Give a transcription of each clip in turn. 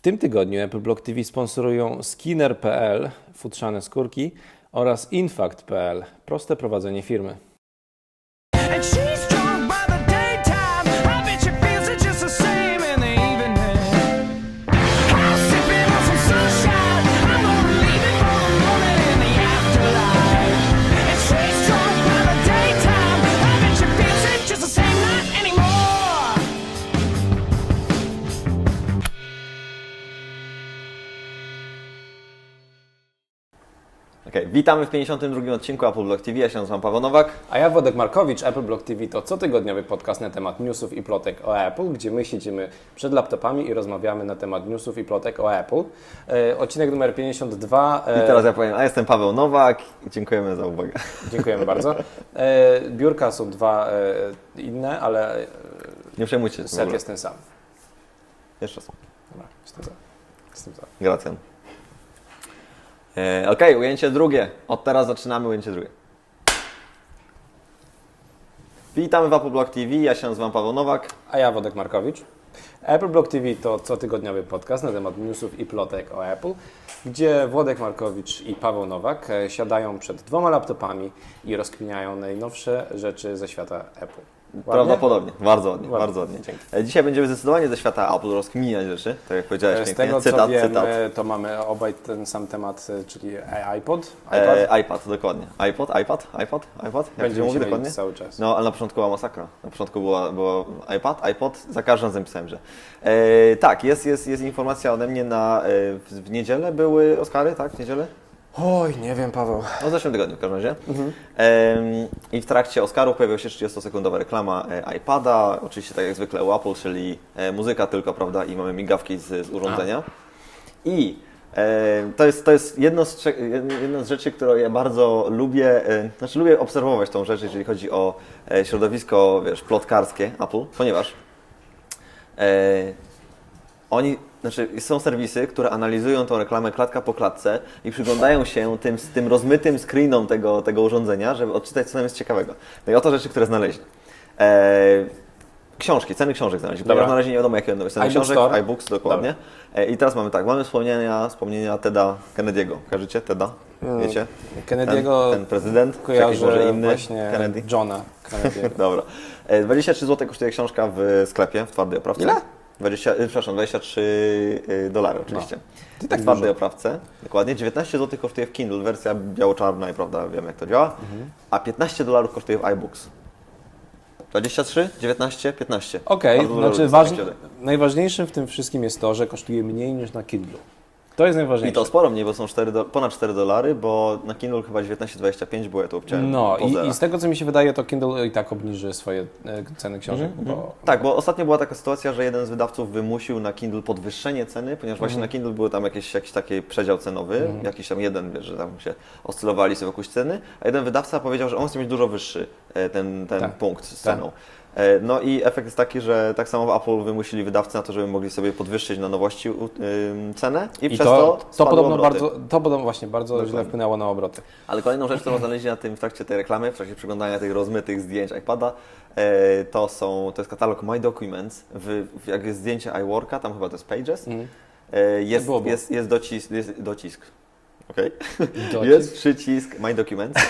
W tym tygodniu Apple Block TV sponsorują Skinner.pl, futrzane skórki oraz Infact.pl, proste prowadzenie firmy. Witamy w 52 odcinku Apple Block TV. Ja się nazywam Paweł Nowak. A ja Wodek Markowicz, Apple Block TV to cotygodniowy podcast na temat newsów i plotek o Apple, gdzie my siedzimy przed laptopami i rozmawiamy na temat newsów i plotek o Apple. E, odcinek numer 52. I E, teraz ja powiem, a jestem Paweł Nowak i dziękujemy za uwagę. Dziękujemy bardzo. E, biurka są dwa e, inne, ale e, Nie przejmujcie się. set jest ten sam. Jeszcze raz. Dobra, jestem za. Jestem za. Gracjan. E, Okej, ujęcie drugie. Od teraz zaczynamy ujęcie drugie. Witamy w Apple Block TV. Ja się nazywam Paweł Nowak. A ja Wodek Markowicz. Apple Block TV to cotygodniowy podcast na temat newsów i plotek o Apple, gdzie Włodek Markowicz i Paweł Nowak e, siadają przed dwoma laptopami i rozkminiają najnowsze rzeczy ze świata Apple. Ładnie? Prawdopodobnie. Bardzo ładnie, Ładnie. bardzo ładnie. Dzięki. E, Dzisiaj będziemy zdecydowanie ze świata Apple rozkminiać rzeczy, tak jak powiedziałeś E, Z pięknie. tego cytat, co wiem, cytat. e, to mamy obaj ten sam temat, czyli iPod. iPad. E, iPad, dokładnie. iPod, iPad, iPad, iPad. Jak Będziemy się mówi się dokładnie? cały czas. No, ale na początku była masakra. Na początku była, było iPad, iPod, za każdym razem pisałem, że... E, tak, jest, jest, jest informacja ode mnie na... W, w niedzielę były Oscary, tak? W niedzielę? Oj, nie wiem Paweł. No w zeszłym tygodniu w każdym razie. Mhm. Em, I w trakcie Oscarów pojawiła się 30-sekundowa reklama e, iPada, oczywiście tak jak zwykle u Apple, czyli e, muzyka tylko, prawda, i mamy migawki z, z urządzenia. I e, to jest, to jest jedno, z, trze- jedno z rzeczy, którą ja bardzo lubię, e, znaczy lubię obserwować tą rzecz, jeżeli chodzi o e, środowisko, wiesz, plotkarskie Apple, ponieważ e, oni, znaczy są serwisy, które analizują tą reklamę klatka po klatce i przyglądają się tym, tym rozmytym screenom tego, tego urządzenia, żeby odczytać, co tam jest ciekawego. No i oto rzeczy, które znaleźli. E, książki, ceny książek znaleźli. Dobra. Razie nie wiadomo, jakie będą ceny książek, Store. iBooks, dokładnie. E, I teraz mamy tak, mamy wspomnienia, wspomnienia Teda Kennedy'ego. Kojarzycie Teda? Wiecie? Kennedy'ego Ten, ten prezydent? Czy jakiś może inny? właśnie Kennedy? Johna Kennedy'ego. Dobra. E, 23 zł kosztuje książka w sklepie, w twardej oprawce. Ile? 20, e, przepraszam, 23 y, dolary oczywiście. I tak w oprawce, dokładnie. 19 zł kosztuje w Kindle, wersja biało-czarna i prawda, wiem jak to działa. A 15 dolarów kosztuje w iBooks. 23, 19, 15. Okej, dużo znaczy takie najważniejszym w tym wszystkim jest to, że kosztuje mniej niż na Kindle. To jest I najważniejsze. to sporo mniej, bo są 4 do, ponad 4 dolary, bo na Kindle chyba 19,25 było, ja tu obciąłem No po zera. i, i z tego co mi się wydaje, to Kindle i tak obniży swoje e, ceny książek, bo Tak, bo ostatnio była taka sytuacja, że jeden z wydawców wymusił na Kindle podwyższenie ceny, ponieważ właśnie Mhm. na Kindle był tam jakiś, jakiś taki przedział cenowy, jakiś tam jeden, wiesz, że tam się oscylowali sobie wokół ceny, a jeden wydawca powiedział, że on chce mieć dużo wyższy e, ten, ten Tak. punkt z Tak. ceną. E, No i efekt jest taki, że tak samo w Apple wymusili wydawcy na to, żeby mogli sobie podwyższyć na nowości cenę i, i przez to, to, to, podobno obroty. bardzo, to podobno właśnie bardzo źle Dokładnie. wpłynęło na obroty. Ale kolejną rzecz, którą znaleźli na tym w trakcie tej reklamy, w trakcie przeglądania tych rozmytych zdjęć iPada, e, to, są, to jest katalog My Documents. W, jak jest zdjęcie iWorka, tam chyba to jest Pages, e, jest, Było, było. jest, jest, docisk, jest docisk. Okej. Docisk? Jest przycisk My Documents.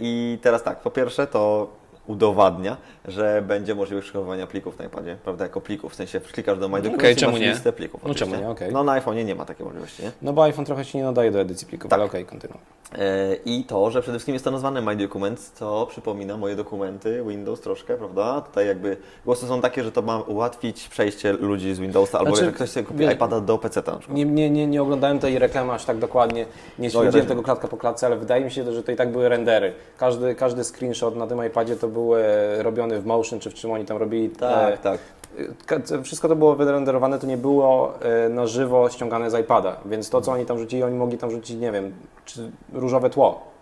I teraz tak, po pierwsze to udowadnia, że będzie możliwość przechowywania plików na iPadzie, prawda, jako plików, w sensie klikasz do My Documents Okej, i czemu nie? listę plików. No czemu nie, okej. No na iPhone'ie nie ma takiej możliwości, nie? No bo iPhone trochę się nie nadaje do edycji plików, Tak. ale okej, kontynuuj. E, I to, że przede wszystkim jest to nazwane My Documents, co przypomina moje dokumenty Windows troszkę, prawda? Tutaj jakby głosy są takie, że to ma ułatwić przejście ludzi z Windowsa, albo Znaczy, że ktoś sobie kupi iPada do PC na przykład. Nie, nie, nie, nie oglądałem tej reklamy aż tak dokładnie, nie No, ja śledziłem też tego klatka po klatce, ale wydaje mi się, że to i tak były rendery. Każdy, każdy screenshot na tym iPadzie to był e, robiony w Motion, czy w czym oni tam robili. Tak, e, tak. Wszystko to było wyrenderowane, to nie było e, na żywo ściągane z iPada, więc to, co oni tam rzucili, oni mogli tam rzucić, nie wiem, różowe tło.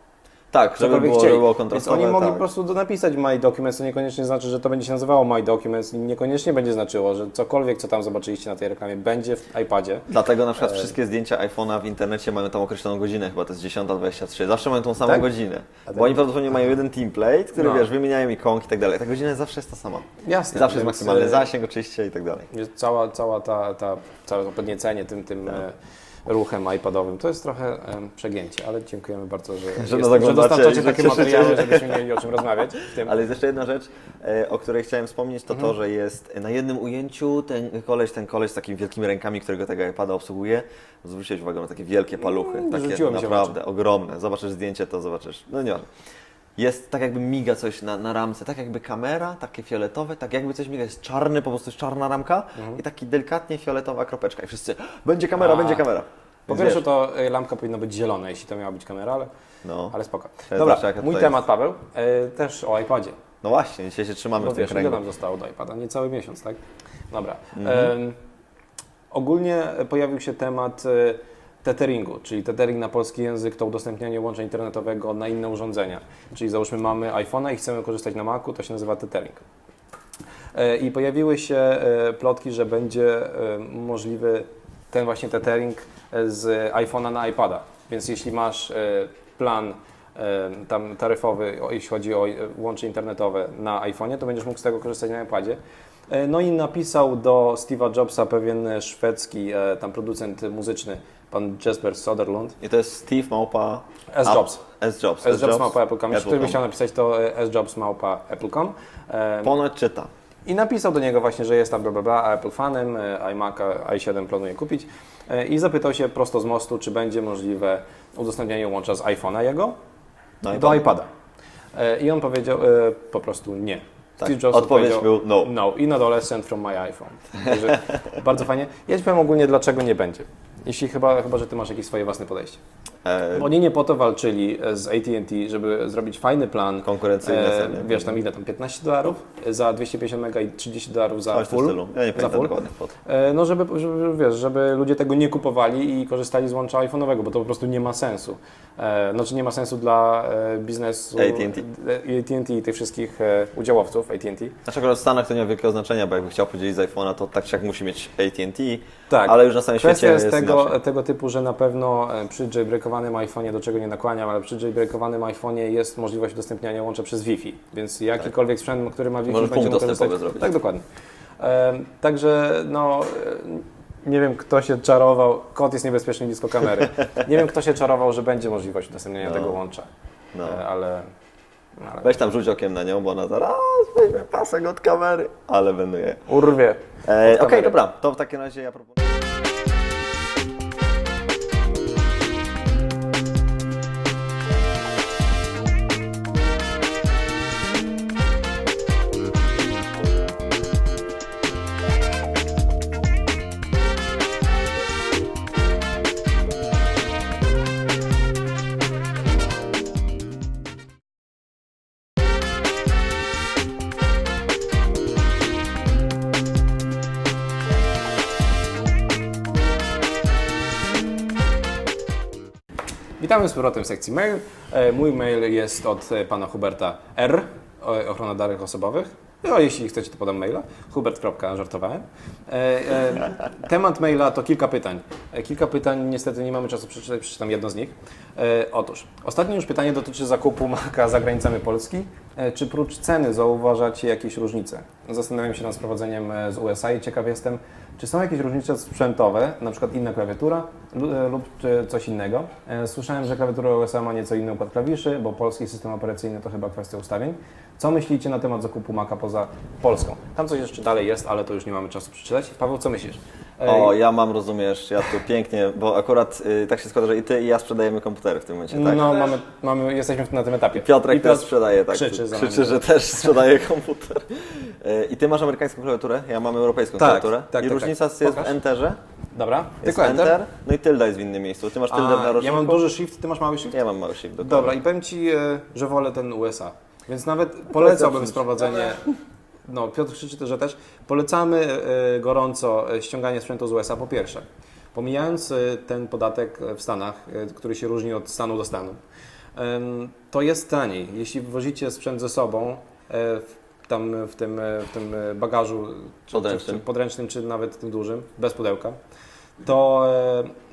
Tak, żeby było, chcieli. żeby było Więc oni mogli tak. po prostu do- napisać My Documents, to niekoniecznie znaczy, że to będzie się nazywało My Documents i niekoniecznie będzie znaczyło, że cokolwiek, co tam zobaczyliście na tej reklamie, będzie w iPadzie. Dlatego na przykład E, wszystkie zdjęcia iPhone'a w internecie mają tam określoną godzinę, chyba to jest 10.23. Zawsze mają tą samą Tak? godzinę. tak? Bo oni prawdopodobnie mają jeden template, który No. wiesz, wymieniają ikonki i tak dalej. Ta godzina zawsze jest ta sama. Jasne. Zawsze jest maksymalny e, zasięg oczywiście i tak dalej. Cała, cała ta, ta, całe to podniecenie tym, tym Tak. Ruchem iPadowym to jest trochę przegięcie, ale dziękujemy bardzo, że, jest, nas że dostarczacie że takie cieszycie materiały, żebyśmy mieli o czym rozmawiać. Ale jest jeszcze jedna rzecz, e, o której chciałem wspomnieć, to Mhm. to, że jest na jednym ujęciu ten koleś, ten koleś z takimi wielkimi rękami, którego tego iPada obsługuje. Zwróćcie uwagę na takie wielkie paluchy, takie Mm, w naprawdę ogromne. Zobaczysz zdjęcie, to zobaczysz. No nie Jest tak jakby miga coś na, na ramce, tak jakby kamera, takie fioletowe, tak jakby coś miga, jest czarny, po prostu jest czarna ramka i taki delikatnie fioletowa kropeczka i wszyscy, będzie kamera, Mhm. A. będzie kamera. Po Więc pierwsze wiesz, to e, lampka powinna być zielona, jeśli to miała być kamera, ale, no, ale spoko. Dobra, zawsze jaka mój tutaj temat Paweł, e, też o iPadzie. no właśnie, dzisiaj się trzymamy Bo w tym wiesz, ile kręgu. nam zostało do iPada? Niecały miesiąc, tak? Dobra. Mhm. Em, ogólnie pojawił się temat e, tetheringu, czyli tethering na polski język to udostępnianie łącza internetowego na inne urządzenia. Czyli załóżmy mamy iPhone'a i chcemy korzystać na Macu, to się nazywa tethering. E, I pojawiły się e, plotki, że będzie e, możliwy ten właśnie tethering z iPhone'a na iPada. Więc jeśli masz plan tam taryfowy, jeśli chodzi o łącze internetowe na iPhone'ie, to będziesz mógł z tego korzystać na iPadzie. E, No i napisał do Steve'a Jobsa pewien szwedzki e, tam producent muzyczny, pan Jesper Soderlund, I to jest Steve Małpa... S. Jobs. S. Jobs. S. Jobs małpa Apple.com. Jeśli ktoś by chciał napisać, to S. Jobs małpa Apple.com. E, Ponoć czyta. I napisał do niego właśnie, że jest tam bla bla bla, Apple fanem, iMac'a i7 planuje kupić i zapytał się prosto z mostu, czy będzie możliwe udostępnianie łącza z iPhone'a jego No do iPada. I on powiedział po prostu nie. Tak, Steve Jobs odpowiedź był no. No i na dole send from my iPhone. Także bardzo fajnie. Ja Ci powiem ogólnie, dlaczego nie będzie. Jeśli chyba, chyba, że Ty masz jakieś swoje własne podejście. E, Bo oni nie po to walczyli e, z AT&T, żeby zrobić fajny plan. konkurencyjne E, wiesz, tam ile tam 15 dolarów za 250 mega i 30 dolarów za Coś full. stylu. Ja nie za full. E, No, żeby, żeby, wiesz, żeby ludzie tego nie kupowali i korzystali z łącza iPhone'owego, bo to po prostu nie ma sensu. E, Znaczy nie ma sensu dla e, biznesu AT&T. AT&T i tych wszystkich udziałowców AT&T. Znaczy akurat w Stanach to nie ma wielkiego znaczenia, bo jakby chciał podzielić z iPhone'a, to tak czy jak musi mieć AT&T, Tak. ale już na samym Kwestia świecie jest jest tego, inaczej. tego typu, że na pewno e, przy jailbreakowanym iPhone'ie, do czego nie nakłaniam, ale przy jailbreakowanym iPhone'ie jest możliwość udostępniania łącza przez Wi-Fi, więc jakikolwiek sprzęt, który ma Wi-Fi Możesz będzie punkt mógł dostępowy zrobić. Tak, dokładnie. E, także no, e, nie wiem kto się czarował, kot jest niebezpieczny blisko kamery, nie wiem kto się czarował, że będzie możliwość udostępniania No. tego łącza, No. e, ale... no, ale Weź tam rzuć okiem na nią, bo ona zaraz weźmie pasek od kamery, ale będę je. urwie. E, Okej, kamery. dobra, to w takim razie ja proponuję. Witamy z powrotem w sekcji mail. E, Mój mail jest od e, pana Huberta R, ochrona danych osobowych. No, jeśli chcecie, to podam maila. Hubert. żartowałem. E, temat maila to kilka pytań. Kilka pytań, niestety nie mamy czasu przeczytać, przeczytam jedno z nich. Otóż, ostatnie już pytanie dotyczy zakupu Maca za granicami Polski. E, czy prócz ceny zauważacie jakieś różnice? Zastanawiam się nad sprowadzeniem e, z USA i ciekaw jestem, czy są jakieś różnice sprzętowe, na przykład inna klawiatura e, lub coś innego? Słyszałem, że klawiatura USA ma nieco inny układ klawiszy, bo polski system operacyjny to chyba kwestia ustawień. Co myślicie na temat zakupu Maca poza Polską? Tam coś jeszcze dalej jest, ale to już nie mamy czasu przeczytać. Paweł, co myślisz? O, ja mam, rozumiesz, ja tu pięknie, bo akurat y, tak się składa, że i ty i ja sprzedajemy komputery w tym momencie, tak? No, mamy, mamy, jesteśmy na tym etapie. Piotrek I też sprzedaje, tak? krzyczy za nami. że też sprzedaje komputer. Y, I ty masz amerykańską klawiaturę, ja mam europejską Tak, klawiaturę. tak, I tak, różnica tak. jest Pokaż. w enterze. Dobra, Jest tylko enter. no i tylda jest w innym miejscu. Ty masz tyldę w A, ja mam duży shift, ty masz mały shift? Ja mam mały shift, dokładnie. Dobra, i powiem Ci, e, że wolę ten USA. Więc nawet polecałbym sprowadzenie. No, Piotr krzyczy też, że też. Polecamy e, gorąco e, ściąganie sprzętu z USA po pierwsze. Pomijając e, ten podatek w Stanach, e, który się różni od stanu do stanu. to jest taniej. Jeśli wozicie sprzęt ze sobą, e, tam w tym, e, w tym e, bagażu czy, Podręcznym. Czy, czy podręcznym, czy nawet tym dużym, bez pudełka, to,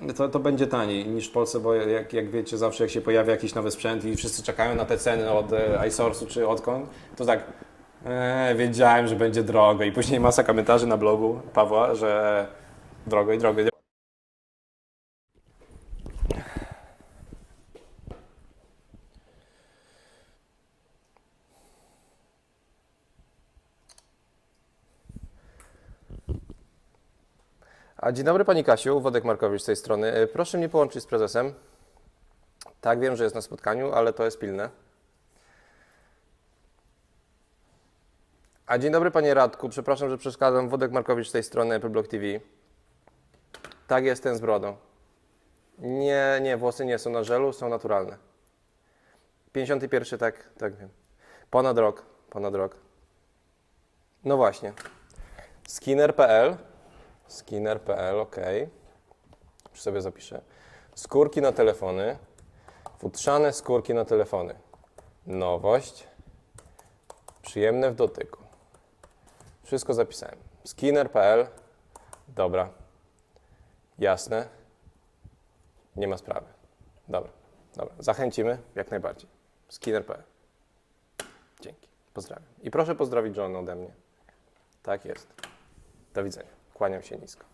e, to, to będzie taniej niż w Polsce, bo jak, jak wiecie, zawsze jak się pojawia jakiś nowy sprzęt i wszyscy czekają na te ceny od e, iSource'u czy odkąd, to tak, e, wiedziałem, że będzie drogo i później masa komentarzy na blogu Pawła, że drogo i drogo. A dzień dobry Pani Kasiu, Wodek Markowicz z tej strony. E, Proszę mnie połączyć z prezesem. Tak, wiem, że jest na spotkaniu, ale to jest pilne. A dzień dobry Panie Radku, przepraszam, że przeszkadzam. Wodek Markowicz z tej strony Apple Block TV. Tak, jestem z brodą. Nie, nie, włosy nie są na żelu, są naturalne. 51, tak, tak wiem. Ponad rok, ponad rok. No właśnie. Skinner.pl Skinner.pl, ok. Już sobie zapiszę. Skórki na telefony. Futrzane skórki na telefony. Nowość. Przyjemne w dotyku. Wszystko zapisałem. Skinner.pl. Dobra. Jasne. Nie ma sprawy. Dobra. Dobra. Zachęcimy jak najbardziej. Skinner.pl. Dzięki. Pozdrawiam. I proszę pozdrowić żonę ode mnie. Tak jest. Do widzenia. Kłaniam się nisko.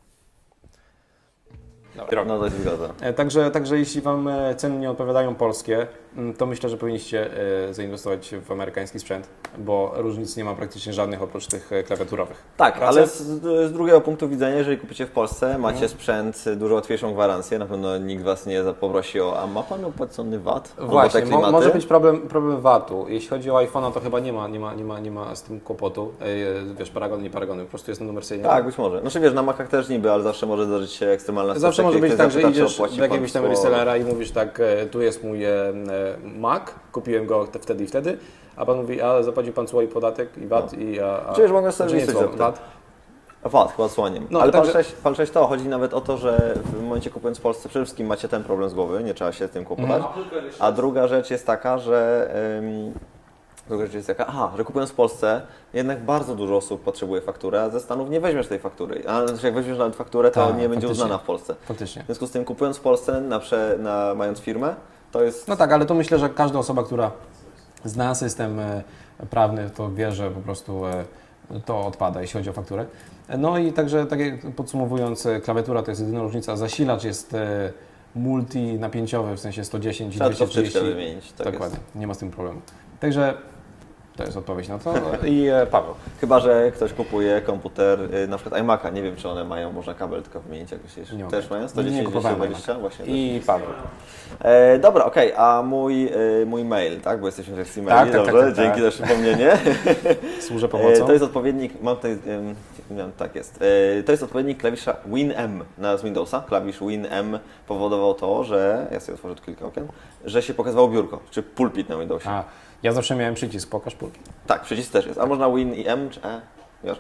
Dobra. No to się zgadza. E, Także, także jeśli Wam e, ceny nie odpowiadają polskie, to myślę, że powinniście e, zainwestować w amerykański sprzęt, bo różnic nie ma praktycznie żadnych oprócz tych e, klawiaturowych. Tak, ale z, z drugiego punktu widzenia, jeżeli kupicie w Polsce, macie sprzęt, y, dużo łatwiejszą gwarancję, na pewno nikt Was nie poprosi o, a ma Pan opłacony VAT? Właśnie, te mo- może być problem, problem VAT-u. Jeśli chodzi o iPhone'a, to chyba nie ma, nie ma, nie ma, nie ma z tym kłopotu. E, Wiesz, paragon, nie paragony, po prostu jest na numer seryjny. Tak, być może. Znaczy wiesz, na Macach też niby, ale zawsze może zdarzyć się ekstremalna sytuacja. Zawsze może być tak, że idziesz do jakiegoś tam resellera i mówisz tak, e, tu jest mój e, e, Mac, kupiłem go te- wtedy i wtedy, a pan mówi, a zapłacił pan swój podatek i VAT i a, a Przecież mogę znaczy sobie nie cło, zapytać. VAT. VAT, chyba słaniem. No, ale także- patrzeć, patrzeć to, chodzi nawet o to, że w momencie kupując w Polsce przede wszystkim macie ten problem z głowy, nie trzeba się z tym kłopować. Mhm. A druga rzecz jest taka, że ym, druga rzecz jest taka, aha, że kupując w Polsce jednak bardzo dużo osób potrzebuje faktury, a ze Stanów nie weźmiesz tej faktury. A znaczy jak weźmiesz nawet fakturę, to Tak, nie będzie uznana w Polsce. Faktycznie. W związku z tym kupując w Polsce, na, prze, na, mając firmę, to jest No tak, ale to myślę, że każda osoba, która zna system e, prawny, to wie, że po prostu e, to odpada, jeśli chodzi o fakturę. No i także, tak jak podsumowując, e, klawiatura to jest jedyna różnica. Zasilacz jest multinapięciowy, w sensie 110 i trzeba tylko 230. wtyczkę wymienić. Tak Dokładnie, jest. nie ma z tym problemu. Także to jest odpowiedź na to. I e, Paweł. Chyba, że ktoś kupuje komputer, y, na przykład iMac'a, nie wiem czy one mają, można kabel tylko wymienić jakoś jeszcze. Nie Też mają? Nie 110, kupowałem 220? iMac'a. Właśnie. I Paweł. E, dobra, okej, a mój, e, mój mail, tak? Bo jesteśmy w sekcji maili, Tak, tak, tak, dobrze, tak, tak. dzięki za przypomnienie. Służę E, pomocą. to jest odpowiednik, mam tutaj, miałem- tak jest, e, to jest odpowiednik klawisza WinM na z Windowsa. Klawisz WinM powodował to, że, ja sobie otworzę tu kilka okien, że się pokazywało biurko, czy pulpit na Windowsie. A, ja zawsze miałem przycisk, pokaż pulki. Tak, przycisk też jest. A można Win i M czy E? Już.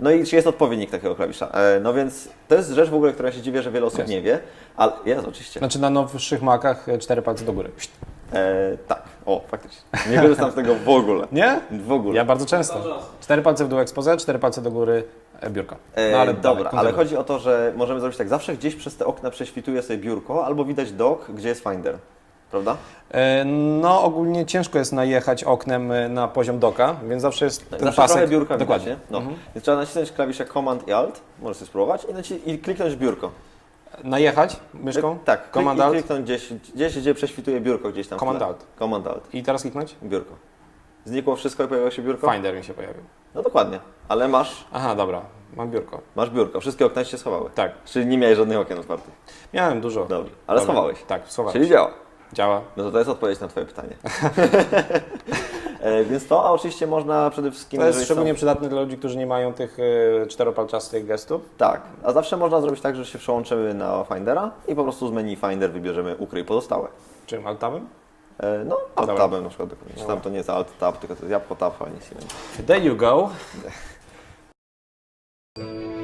No i czy jest odpowiednik takiego klawisza? E, no więc to jest rzecz w ogóle, która się dziwię, że wiele osób Jest. nie wie, ale jest oczywiście. Znaczy na nowszych Macach e, cztery palce do góry. E, tak, o faktycznie. Nie korzystam z tego w ogóle. Nie? W ogóle. Ja bardzo często. Cztery palce w dół expose, cztery palce do góry e, biurko. E, No ale dobra, dalej, ale kontynuuj. chodzi o to, że możemy zrobić tak, zawsze gdzieś przez te okna prześwituje sobie biurko, albo widać dok, gdzie jest Finder. Prawda? E, No ogólnie ciężko jest najechać oknem e, na poziom doka, więc zawsze jest ten zawsze pasek. trochę biurka Dokładnie. widać? No. Więc trzeba nacisnąć klawisze Command i Alt, możesz sobie spróbować, i, naci- i kliknąć biurko. Najechać myszką? Tak, Command Alt. kliknąć gdzieś, gdzieś, gdzie prześwituje biurko gdzieś tam. w Command tle. Alt. Command Alt. I teraz kliknąć? Biurko. Znikło wszystko i pojawiło się biurko? Finder mi się pojawił. No dokładnie, ale masz, Aha, dobra, mam biurko. masz biurko, wszystkie okna ci się schowały. Tak, Czyli nie miałeś żadnych okien otwartych. miałem dużo. Dobrze, ale Dobra. schowałeś. Tak, schowałem. Czyli działa. Działa. No to to jest odpowiedź na Twoje pytanie. e, więc to, a oczywiście można przede wszystkim... To jest jeżeli szczególnie są- przydatne dla ludzi, którzy nie mają tych e, czteropalczastych gestów. Tak, a zawsze można zrobić tak, że się przełączymy na Findera i po prostu z menu Finder wybierzemy ukryj pozostałe. Czym altabem? E, no, Dobra. alt tabem na przykład. Czy tam to nie jest alt tab, tylko to jest jabłko tab, a nic nie będzie. There you go.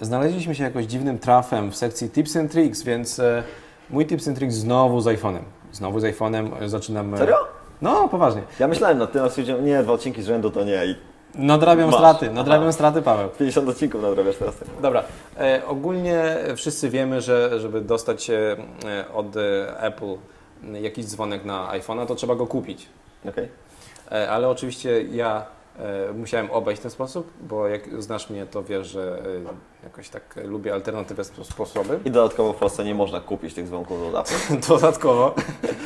znaleźliśmy się jakoś dziwnym trafem w sekcji Tips and Tricks, więc e, mój Tips and Tricks znowu z iPhone'em. Znowu z iPhone'em e, zaczynam... e, Serio? No, poważnie. Ja myślałem nad tym, a stwierdziłem, nie, dwa odcinki z rzędu to nie i Nadrabiam Masz. straty, nadrabiam Aha. straty, Paweł. 50 odcinków nadrabiasz teraz. Dobra, e, ogólnie wszyscy wiemy, że żeby dostać się e, od e, Apple jakiś dzwonek na iPhone'a, to trzeba go kupić. Okej. E, ale oczywiście ja e, musiałem obejść ten sposób, bo jak znasz mnie, to wiesz, że e, jakoś tak lubię alternatywne spo- sposoby. I dodatkowo w Polsce nie można kupić tych dzwonków Apple. Dodatkowo.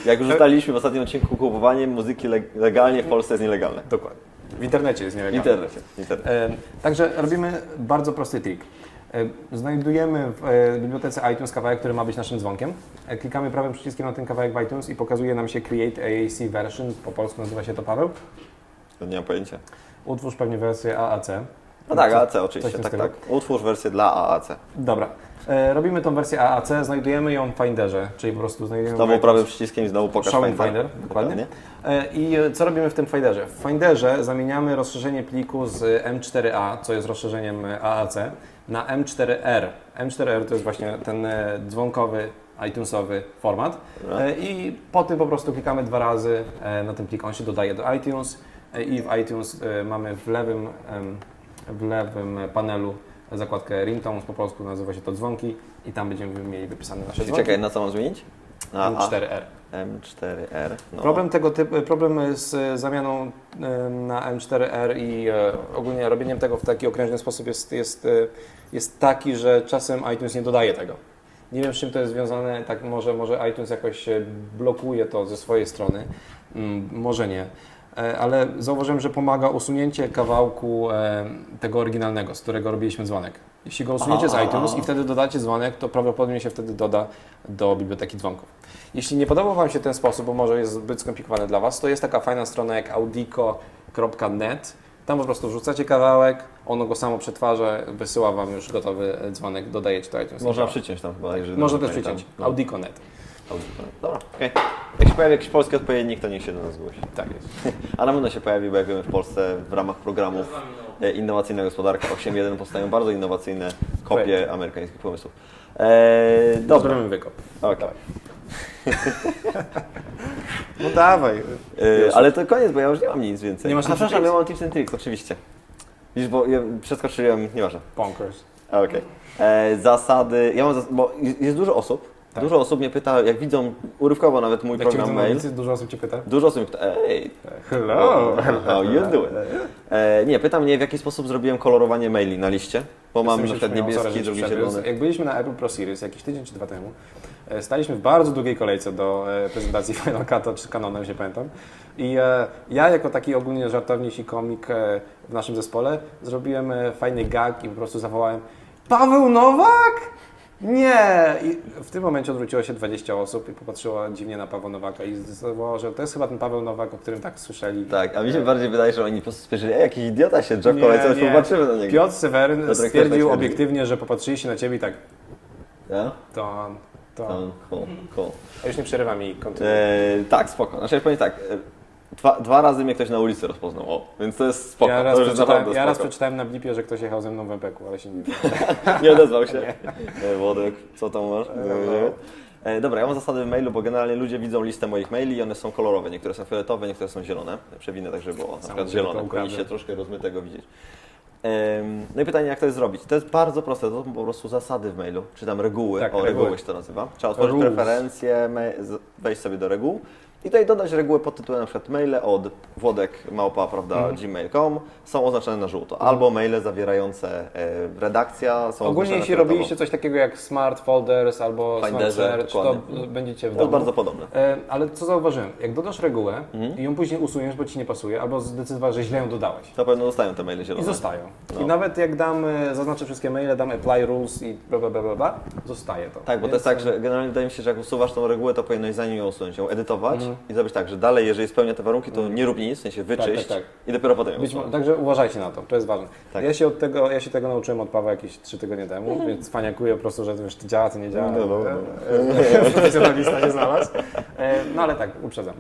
Jak już ustaliliśmy w ostatnim odcinku, kupowanie muzyki leg- legalnie w Polsce jest nielegalne. Dokładnie. W internecie jest nielegalne. internecie. W internecie. E, Także robimy bardzo prosty trik. E, Znajdujemy w e, bibliotece iTunes kawałek, który ma być naszym dzwonkiem. E, Klikamy prawym przyciskiem na ten kawałek w iTunes i pokazuje nam się Create AAC Version. Po polsku nazywa się to Paweł. To nie mam pojęcia. Utwórz pewnie wersję AAC. No tak, AAC oczywiście, tak, tak. Utwórz wersję dla AAC. Dobra. E, Robimy tą wersję AAC, znajdujemy ją w Finderze, czyli po prostu znajdujemy Znowu iTunes- prawym przyciskiem i znowu pokaż Finder. Finder, dokładnie. E, I e, co robimy w tym Finderze? W Finderze zamieniamy rozszerzenie pliku z M4A, co jest rozszerzeniem e, AAC, na M4R. M4R to jest właśnie ten e, dzwonkowy, iTunesowy format. E, I po tym po prostu klikamy dwa razy e, na ten plik, on się dodaje do iTunes e, i w iTunes e, mamy w lewym, w lewym panelu zakładkę Ringtones, po polsku nazywa się to dzwonki i tam będziemy mieli wypisane nasze dzwonki. czekaj, na co mam zmienić? Na A. M4R. M4R. No. Problem tego typu, problem z zamianą na M4R i e, ogólnie robieniem tego w taki okrężny sposób jest, jest, e, jest taki, że czasem iTunes nie dodaje tego. Nie wiem z czym to jest związane, tak może, może iTunes jakoś blokuje to ze swojej strony, Mm, może nie. E, Ale zauważyłem, że pomaga usunięcie kawałku e, tego oryginalnego, z którego robiliśmy dzwonek. Jeśli go usunięcie Aha, z iTunes i wtedy dodacie dzwonek, to prawdopodobnie się wtedy doda do biblioteki dzwonków. Jeśli nie podobał Wam się ten sposób, bo może jest zbyt skomplikowany dla Was, to jest taka fajna strona jak audico.net. Tam po prostu wrzucacie kawałek, ono go samo przetwarza, wysyła Wam już gotowy dzwonek, dodajecie do iTunes. Można przyciąć tam chyba, Można też przyciąć. No. Dobra, okej. Jak się pojawi jakiś polski odpowiednik, to niech się do nas zgłosi. Tak jest. A na pewno się pojawi, bo jak wiemy w Polsce w ramach programów e, Innowacyjna Gospodarka 8.1 powstają bardzo innowacyjne kopie amerykańskich pomysłów. Eee, dobra, Zrobimy wykop. okej. No dawaj. E, ale to koniec, bo ja już nie mam nic więcej. Nie masz A, tips and przepraszam, ja tricks? mam tips and tricks, oczywiście. Widzisz, bo ja przeskoczyłem, nieważne. Bonkers. Okej. E, Zasady, ja mam, zas- bo jest jest dużo osób, Tak. dużo osób mnie pyta, jak widzą urywkowo nawet mój Jak program mail, ulicy, dużo osób Cię pyta. dużo osób mnie pyta, ej, Hello. How you doing? E, nie, pyta mnie w jaki sposób zrobiłem kolorowanie maili na liście, bo mam na przykład niebieski, drugi zielony. Jak byliśmy na Apple Pro Series jakiś tydzień czy dwa temu, e, staliśmy w bardzo długiej kolejce do e, prezentacji Final Cut'a czy Canona, już nie pamiętam. I e, ja jako taki ogólnie żartowniś i komik w naszym zespole zrobiłem fajny gag i po prostu zawołałem Paweł Nowak? Nie! I w tym momencie odwróciło się 20 osób i popatrzyło dziwnie na Pawła Nowaka i zdecydowało, że to jest chyba ten Paweł Nowak, o którym tak słyszeli. Tak, a mi się bardziej wydaje, że oni po prostu spojrzeli, "Ej, jakiś idiota się kolejce, już nie. popatrzymy na niego. Piotr Seweryn też tak stwierdził twierdzi. obiektywnie, że popatrzyli się na Ciebie i tak, Ja? to, to, To, cool, cool. A już nie przerywam i kontynuuję. E, tak, spoko. Znaczy, ja powiem tak, e, dwa, dwa razy mnie ktoś na ulicy rozpoznał, o, więc to jest spoko. ja raz, to jest przeczytałem, naprawdę ja raz spoko. przeczytałem na blipie, że ktoś jechał ze mną w MPK, ale się nie wiem. Nie odezwał się. E, Włodek, co tam masz? E, dobra, ja mam zasady w mailu, bo generalnie ludzie widzą listę moich maili i one są kolorowe. Niektóre są fioletowe, niektóre są zielone. Przewinę tak, żeby było na przykład zielone. ukradnę. Powinniście troszkę rozmytego widzieć. Em, No i pytanie, jak to jest zrobić? To jest bardzo proste, to są po prostu zasady w mailu, czy tam reguły, Tak, o reguły. reguły się to nazywa. Trzeba otworzyć Rules. preferencje, ma- z- wejść sobie do reguł i tutaj dodać regułę pod tytułem na przykład maile od włodek małpa, prawda, Mhm. gmail.com są oznaczone na żółto, albo maile zawierające e, redakcja są Ogólnie jeśli robiliście coś takiego jak Smart Folders albo Smart Finderze, Search, to dokładnie. będziecie w To domu. bardzo podobne. E, Ale co zauważyłem, jak dodasz regułę Mhm. i ją później usuniesz, bo Ci nie pasuje, albo zdecydowałeś, że źle ją dodałeś. Na pewno dostają te maile zielone. I zostają. No. I nawet jak dam, e, zaznaczę wszystkie maile, dam apply rules i bla bla bla bla, bla zostaje to. Tak, bo to Więc, jest tak, e, że generalnie wydaje mi się, że jak usuwasz tą regułę, to powinieneś zanim ją usunąć, ją edytować i zrobić tak, że dalej, jeżeli spełnia te warunki, to nie rób nic, w sensie wyczyść tak, tak. i dopiero potem ją Być, także uważajcie na to, to jest ważne. Tak. Ja, się od tego, ja się tego nauczyłem od Pawła jakieś 3 tygodnie temu, więc cwaniakuję po prostu, że wiesz, to działa, to nie działa. No, no, no. E, e, Profesjonalista się znalazł. E, No ale tak, uprzedzam.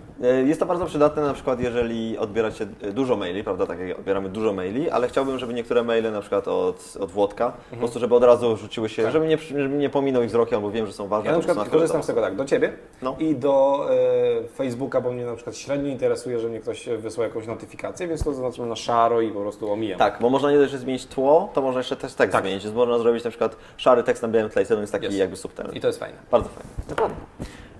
Jest to bardzo przydatne na przykład, jeżeli odbieracie dużo maili, prawda, tak jak odbieramy dużo maili, ale chciałbym, żeby niektóre maile na przykład od, od Włodka, Mhm. po prostu, żeby od razu rzuciły się, żeby, nie, żeby nie pominął ich wzrokiem, albo wiem, że są ważne. Ja na przykład korzystam z tego tak, do Ciebie No. i do e, Facebooka, bo mnie na przykład średnio interesuje, że mnie ktoś wysłał jakąś notyfikację, więc to zaznaczam na szaro i po prostu omijam. Tak, bo można nie dość, że zmienić tło, to można jeszcze też tekst Tak. zmienić, więc można zrobić na przykład szary tekst na białym tle i on jest taki Jest. jakby subtelny. I to jest fajne. Bardzo fajnie. Dokładnie.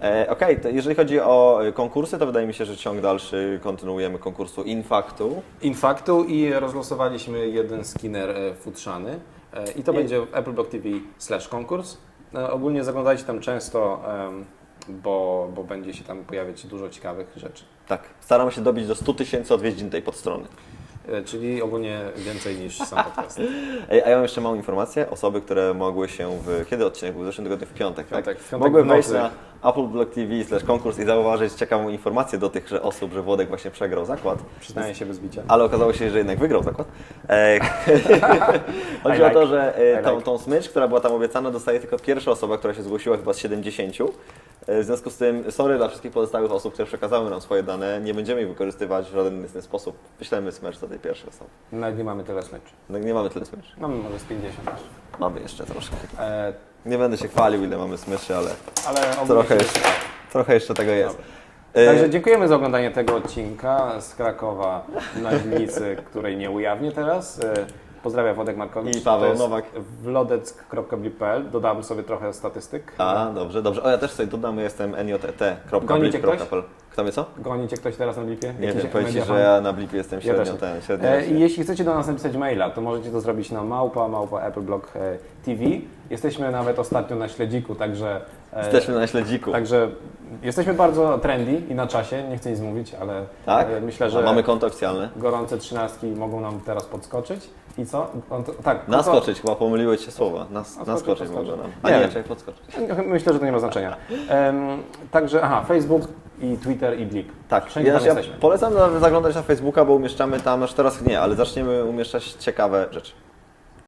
E, Okej, to jeżeli chodzi o e, konkursy, to wydaje mi się, że ciąg dalszy kontynuujemy konkursu Infaktu. Infaktu i rozlosowaliśmy jeden skinner e, futrzany e, i to I- będzie w Apple Block TV slash konkurs. E, Ogólnie zaglądajcie tam często, bo, bo będzie się tam pojawiać dużo ciekawych rzeczy. Tak, staramy się dobić do 100 tysięcy odwiedzin tej podstrony. E, Czyli ogólnie więcej niż sam podcast. Ej, A ja mam jeszcze małą informację. Osoby, które mogły się w... Kiedy odcinek był? W zeszłym tygodniu w piątek, tak? Piątek, w piątek mogły wejść na Apple Block TV slash konkurs i zauważyć ciekawą informację do tych że osób, że Włodek właśnie przegrał zakład. Przyznaję się bez bicia. Ale okazało się, że jednak wygrał zakład. E, chodzi I o like. to, że e, tą, like. tą smycz, która była tam obiecana, dostaje tylko pierwsza osoba, która się zgłosiła chyba z 70. E, W związku z tym, sorry dla wszystkich pozostałych osób, które przekazały nam swoje dane, nie będziemy ich wykorzystywać w żaden inny sposób. Wyślemy smycz do tej pierwszej osoby. Nawet nie mamy tyle smyczy. No, nie mamy tyle smyczy. Mamy może z 50 jeszcze. Mamy jeszcze troszkę. E, Nie będę się chwalił, ile mamy smyczy, ale ale ogólnie trochę się- jeszcze, trochę jeszcze tego jest. Dobra. E, Także dziękujemy za oglądanie tego odcinka z Krakowa na dzielnicy, której nie ujawnię teraz. E, Pozdrawiam Wodek Markowicz. I Paweł To jest Nowak. Wlodec.blip.pl Dodam sobie trochę statystyk. A, dobrze, dobrze. O, ja też sobie dodam, jestem Gonicie niott.blip.pl. Kto mnie co? Gonicie ktoś teraz na blipie? Nie Jakiś wiem, powiem Ci, że ja na blipie jestem Ja średnio też. ten, średnio E, jeśli chcecie do nas napisać maila, to możecie to zrobić na małpa, małpa appleblock e, TV. Jesteśmy nawet ostatnio na śledziku, także... e, Jesteśmy na śledziku. Także jesteśmy bardzo trendy i na czasie, nie chcę nic mówić, ale Tak? e, myślę, A że mamy konto oficjalne. gorące trzynastki mogą nam teraz podskoczyć. I co? On to, tak, no Naskoczyć, chyba pomyliły Ci się słowa. Nas, Naskoczyć, mogą nam. A Nie nie, czekaj, podskoczyć. Myślę, że to nie ma znaczenia. Em, także, aha, Facebook i Twitter i Blip. Tak, Wszędzie ja, tam ja jesteśmy. polecam na- zaglądać na Facebooka, bo umieszczamy tam, aż teraz nie, ale zaczniemy umieszczać ciekawe rzeczy.